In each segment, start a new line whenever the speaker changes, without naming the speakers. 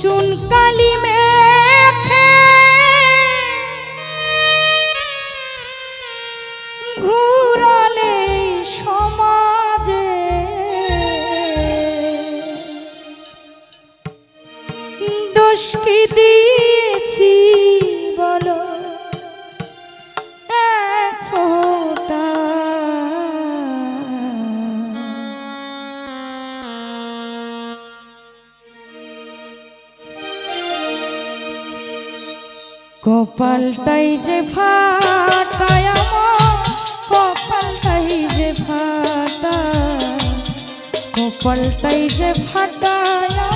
চুন কপালটাই যে ফাটায় আমার কপালটাই যে ফাটা কপালটাই যে ফাটায়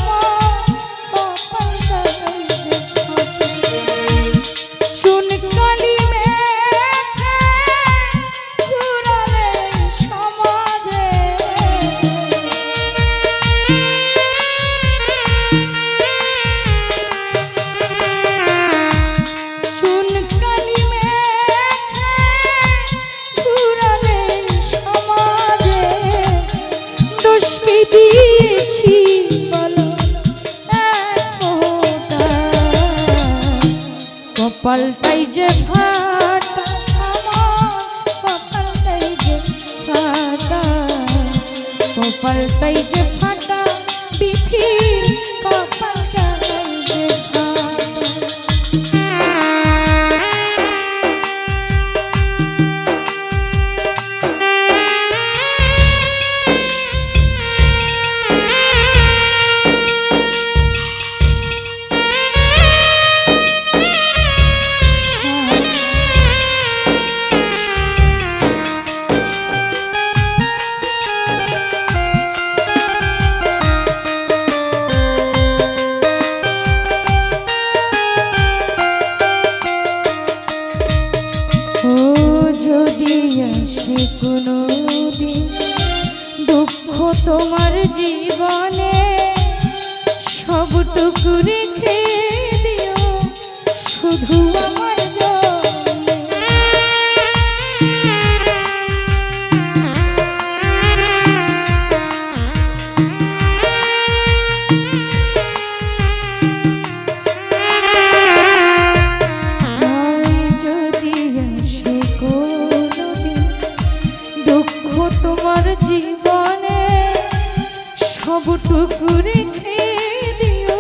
কপালটাই যে ফাটা পাল্টাই যে ফাটা কপালটাই যে ফাটা আসে কোনো দিন দুঃখ তোমার জীবনে সবটুকু রেখে দিও শুধু আমার জন্যে। দুঃখ তোমার জীবনে সবটুকু রেখে দিও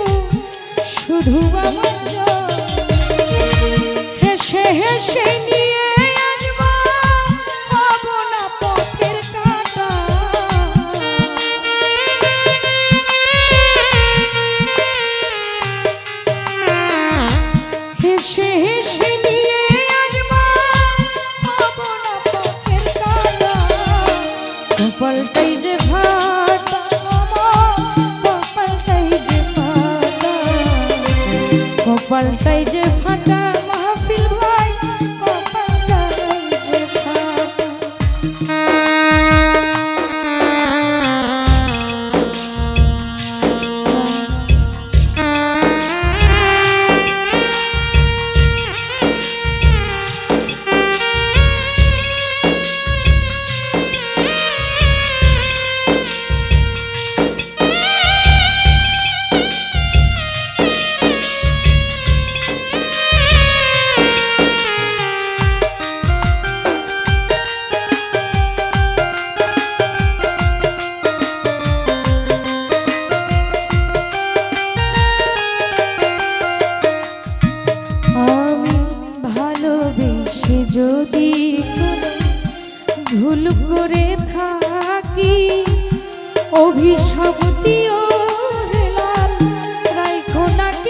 শুধু আমার। হেসে হেসে নিয়ে কপালটাই যে ফাটা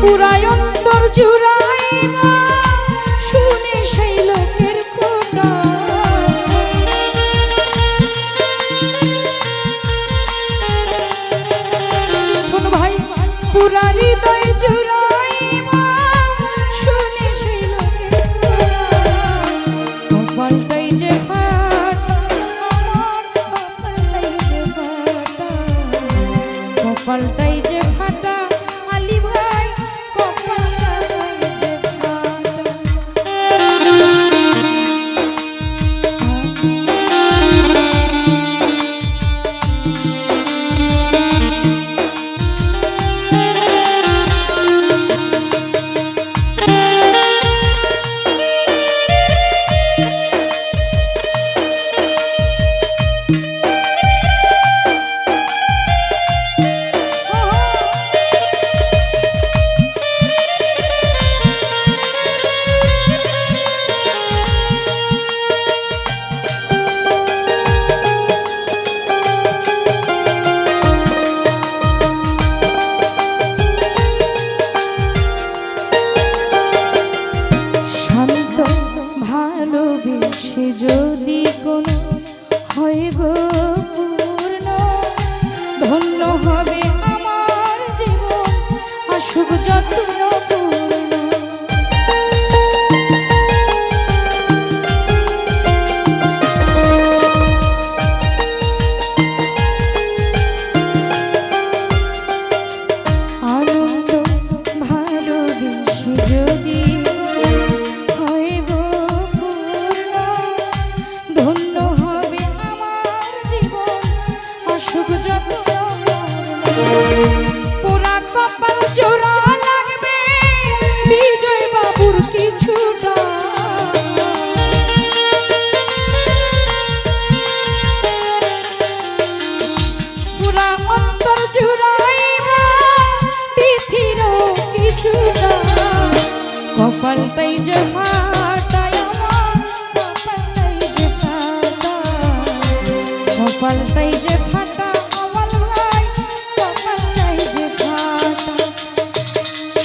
পুরাই অন্তর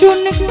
চুন